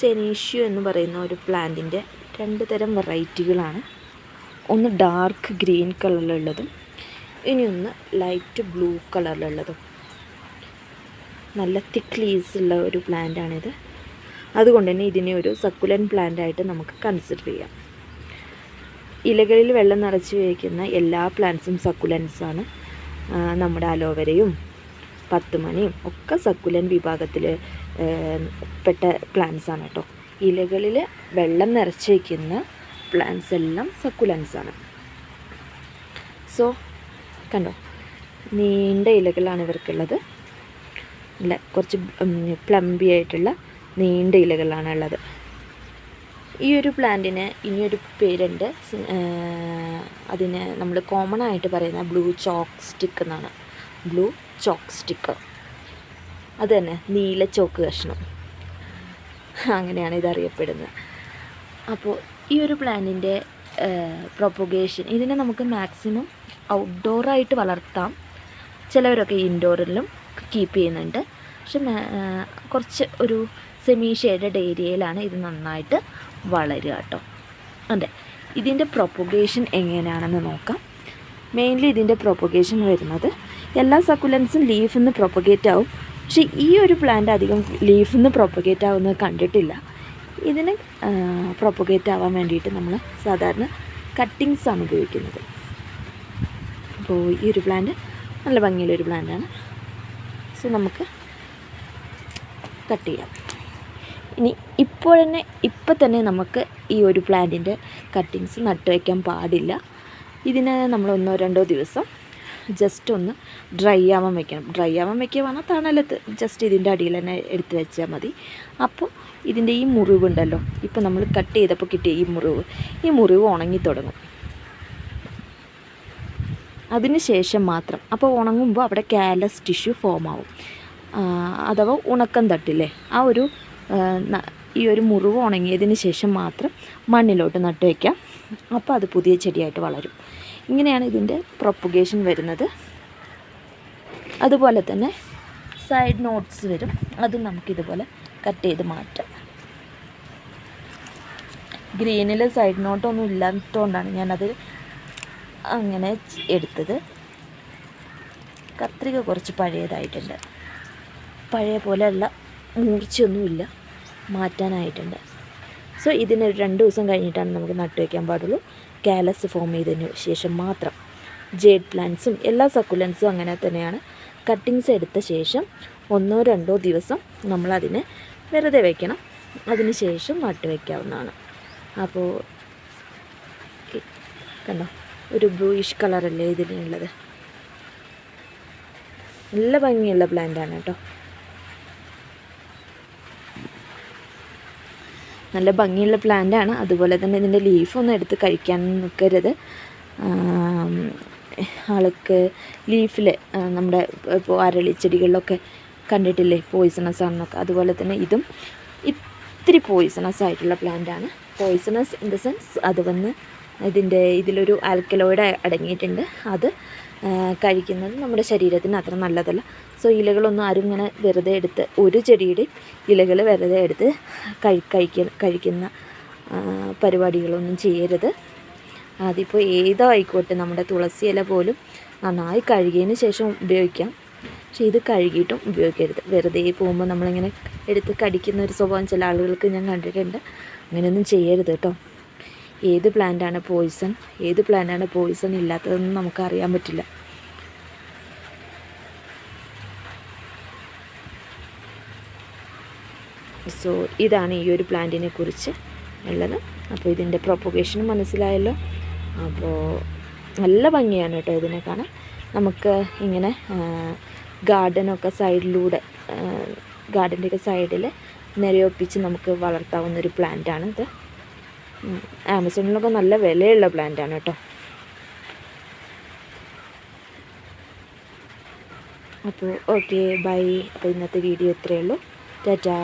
സെനീഷ്യോ എന്ന് പറയുന്ന ഒരു പ്ലാന്റിന്റെ രണ്ട് തരം വെറൈറ്റികളാണ്. ഒന്ന് ഡാർക്ക് ഗ്രീൻ കളറിലുള്ളതും ഇനിയൊന്ന് ലൈറ്റ് ബ്ലൂ കളറിലുള്ളതും. നല്ല തിക്ക് ലീസ് ഉള്ള ഒരു പ്ലാന്റാണിത്. അതുകൊണ്ട് തന്നെ ഇതിനെ ഒരു സക്കുലൻ പ്ലാന്റായിട്ട് നമുക്ക് കൺസിഡർ ചെയ്യാം. ഇലകളിൽ വെള്ളം നിറച്ച് വയ്ക്കുന്ന എല്ലാ പ്ലാന്റ്സും സക്കുലൻസാണ്. നമ്മുടെ അലോവരയും പത്തുമണിയും ഒക്കെ സക്കുലൻ വിഭാഗത്തിൽ പെട്ട പ്ലാന്റ്സ് ആണ് കേട്ടോ ഇലകളിൽ വെള്ളം നിറച്ച് വയ്ക്കുന്ന പ്ലാന്റ്സ് എല്ലാം സക്കുലൻസ് ആണ്. സോ കണ്ടോ? നീണ്ട ഇലകളാണ് ഇവർക്കുള്ളത്. നല്ല കുറച്ച് പ്ലംബി ആയിട്ടുള്ള നീണ്ട ഇലകളാണ് ഉള്ളത്. ഈ ഒരു പ്ലാന്റിന് ഇനിയൊരു പേരുണ്ട്. അതിന് നമ്മൾ കോമൺ ആയിട്ട് പറയുന്ന ബ്ലൂ ചോക്ക് സ്റ്റിക്ക് എന്നാണ്. ബ്ലൂ ചോക്ക് സ്റ്റിക്ക് അത് തന്നെ നീല ചോക്ക് കഷ്ണം. അങ്ങനെയാണ് ഇതറിയപ്പെടുന്നത്. അപ്പോൾ ഈ ഒരു പ്ലാന്റിന്റെ പ്രൊപ്പഗേഷൻ ഇതിനെ നമുക്ക് മാക്സിമം ഔട്ട്ഡോറായിട്ട് വളർത്താം. ചിലവരൊക്കെ ഇൻഡോറിലും കീപ്പ് ചെയ്യുന്നുണ്ട്. പക്ഷെ കുറച്ച് ഒരു സെമി ഷെയ്ഡഡ് ഏരിയയിലാണ് ഇത് നന്നായിട്ട് വളരുക കേട്ടോ. അതെ ഇതിന്റെ പ്രൊപ്പഗേഷൻ എങ്ങനെയാണെന്ന് നോക്കാം. മെയിൻലി ഇതിന്റെ പ്രൊപ്പഗേഷൻ വരുന്നത് എല്ലാ സക്കുലൻസും ലീഫിൽ നിന്ന് പ്രൊപ്പഗേറ്റ് ആവും. പക്ഷേ ഈ ഒരു പ്ലാന്റ് അധികം ലീഫിൽ നിന്ന് പ്രൊപ്പഗേറ്റ് ആവുന്നത് കണ്ടിട്ടില്ല. ഇതിന് പ്രൊപ്പഗേറ്റ് ആവാൻ വേണ്ടിയിട്ട് നമ്മൾ സാധാരണ കട്ടിങ്സ് ആണ് ഉപയോഗിക്കുന്നത്. അപ്പോൾ ഈ ഒരു പ്ലാന്റ് നല്ല ഭംഗിയുള്ളൊരു പ്ലാന്റാണ് സോ നമുക്ക് കട്ട് ചെയ്യാം. ഇനി ഇപ്പോൾ തന്നെ ഇപ്പം തന്നെ നമുക്ക് ഈ ഒരു പ്ലാന്റിന്റെ കട്ടിങ്സ് നട്ടുവയ്ക്കാൻ പാടില്ല. ഇതിന് നമ്മൾ ഒന്നോ രണ്ടോ ദിവസം ജസ്റ്റ് ഒന്ന് ഡ്രൈ ആവാൻ വെക്കണം. ഡ്രൈ ആവാൻ വെക്കുക പറഞ്ഞാൽ തണലത്ത് ജസ്റ്റ് ഇതിന്റെ അടിയിൽ തന്നെ എടുത്ത് വെച്ചാൽ മതി. അപ്പോൾ ഇതിന്റെ ഈ മുറിവുണ്ടല്ലോ ഇപ്പോൾ നമ്മൾ കട്ട് ചെയ്തപ്പോൾ കിട്ടിയ ഈ മുറിവ് ഈ മുറിവ് ഉണങ്ങി തുടങ്ങും. അതിന് ശേഷം മാത്രം അപ്പോൾ ഉണങ്ങുമ്പോൾ അവിടെ കാലസ് ടിഷ്യൂ ഫോം ആവും. അഥവാ ഉണക്കം തട്ടില്ലേ ആ ഒരു ഈ ഒരു മുറിവ് ഉണങ്ങിയതിന് ശേഷം മാത്രം മണ്ണിലോട്ട് നട്ട് വയ്ക്കാം അപ്പോൾ അത് പുതിയ ചെടിയായിട്ട് വളരും. ഇങ്ങനെയാണ് ഇതിന്റെ പ്രൊപ്പുഗേഷൻ വരുന്നത്. അതുപോലെ തന്നെ സൈഡ് നോട്ട്സ് വരും. അതും നമുക്കിതുപോലെ കട്ട് ചെയ്ത് മാറ്റാം. ഗ്രീനിൽ സൈഡ് നോട്ടൊന്നും ഇല്ലാത്തതുകൊണ്ടാണ് ഞാനത് അങ്ങനെ എടുത്തത്. കത്രിക കുറച്ച് പഴയതായിട്ടുണ്ട്. പഴയ പോലെയുള്ള മൂർച്ചയൊന്നുമില്ല മാറ്റാനായിട്ടുണ്ട്. സോ ഇതിന് രണ്ട് ദിവസം കഴിഞ്ഞിട്ടാണ് നമുക്ക് നട്ടുവയ്ക്കാൻ പാടുള്ളൂ. കാലസ് ഫോം ചെയ്തതിന് ശേഷം മാത്രം. ജേഡ് പ്ലാന്റ്സും എല്ലാ സക്കുലൻസും അങ്ങനെ തന്നെയാണ്. കട്ടിങ്സ് എടുത്ത ശേഷം ഒന്നോ രണ്ടോ ദിവസം നമ്മളതിനെ വെറുതെ വയ്ക്കണം അതിന് ശേഷം നട്ടുവയ്ക്കാവുന്നതാണ് അപ്പോൾ കണ്ടോ? ഒരു ബ്ലൂയിഷ് കളറല്ലേ ഇതിനുള്ളത്? നല്ല ഭംഗിയുള്ള പ്ലാന്റാണ് കേട്ടോ. നല്ല ഭംഗിയുള്ള പ്ലാന്റ് ആണ്. അതുപോലെ തന്നെ ഇതിന്റെ ലീഫൊന്നും എടുത്ത് കഴിക്കാൻ നിൽക്കരുത് ആൾക്ക് ലീഫിൽ നമ്മുടെ ഇപ്പോൾ അരളിച്ചെടികളിലൊക്കെ കണ്ടിട്ടില്ലേ പോയിസണസ് ആണെന്നൊക്കെ. അതുപോലെ തന്നെ ഇതും ഇത്തിരി പോയിസണസ് ആയിട്ടുള്ള പ്ലാന്റ് ആണ്. പോയിസണസ് ഇൻ ദ സെൻസ് അത് വന്ന് ഇതിന്റെ ഇതിലൊരു ആൽക്കലോയിഡ് അടങ്ങിയിട്ടുണ്ട്. അത് കഴിക്കുന്നത് നമ്മുടെ ശരീരത്തിന് അത്ര നല്ലതല്ല. സോ ഇലകളൊന്നും ആരും ഇങ്ങനെ വെറുതെ എടുത്ത് ഒരു ചെടിയുടെ ഇലകൾ വെറുതെ എടുത്ത് കഴി കഴിക്ക കഴിക്കുന്ന പരിപാടികളൊന്നും ചെയ്യരുത്. അതിപ്പോൾ ഏതോ ആയിക്കോട്ടെ നമ്മുടെ തുളസി ഇല പോലും നന്നായി കഴുകിയതിന് ശേഷം ഉപയോഗിക്കാം. പക്ഷേ ഇത് കഴുകിയിട്ടും ഉപയോഗിക്കരുത്. വെറുതെ പോകുമ്പോൾ നമ്മളിങ്ങനെ എടുത്ത് കടിക്കുന്ന ഒരു സ്വഭാവം ചില ആളുകൾക്ക് ഞാൻ കണ്ടിട്ടുണ്ട്. അങ്ങനെയൊന്നും ചെയ്യരുത് കേട്ടോ. ഏത് പ്ലാന്റാണ് പോയിസൺ ഏത് പ്ലാന്റാണ് പോയിസൺ ഇല്ലാത്തതെന്ന് നമുക്ക് അറിയാൻ പറ്റില്ല. സോ ഇതാണ് ഈ ഒരു പ്ലാന്റിനെ കുറിച്ച് ഉള്ളത്. അപ്പോൾ ഇതിന്റെ പ്രൊപ്പഗേഷൻ മനസ്സിലായല്ലോ. അപ്പോൾ നല്ല ഭംഗിയാണ് കേട്ടോ ഇതിനെ കാണാൻ. നമുക്ക് ഇങ്ങനെ ഗാർഡനൊക്കെ സൈഡിലൂടെ ഗാർഡന്റെയൊക്കെ സൈഡിൽ നിരയൊപ്പിച്ച് നമുക്ക് വളർത്താവുന്ന ഒരു പ്ലാന്റാണ് ഇത് ആമസോണിലൊക്കെ നല്ല വിലയുള്ള പ്ലാന്റാണ് കേട്ടോ. അപ്പോൾ ഓക്കെ ബൈ അപ്പോൾ ഇന്നത്തെ വീഡിയോ ഇത്രയേ ഉള്ളൂ. ടാറ്റാ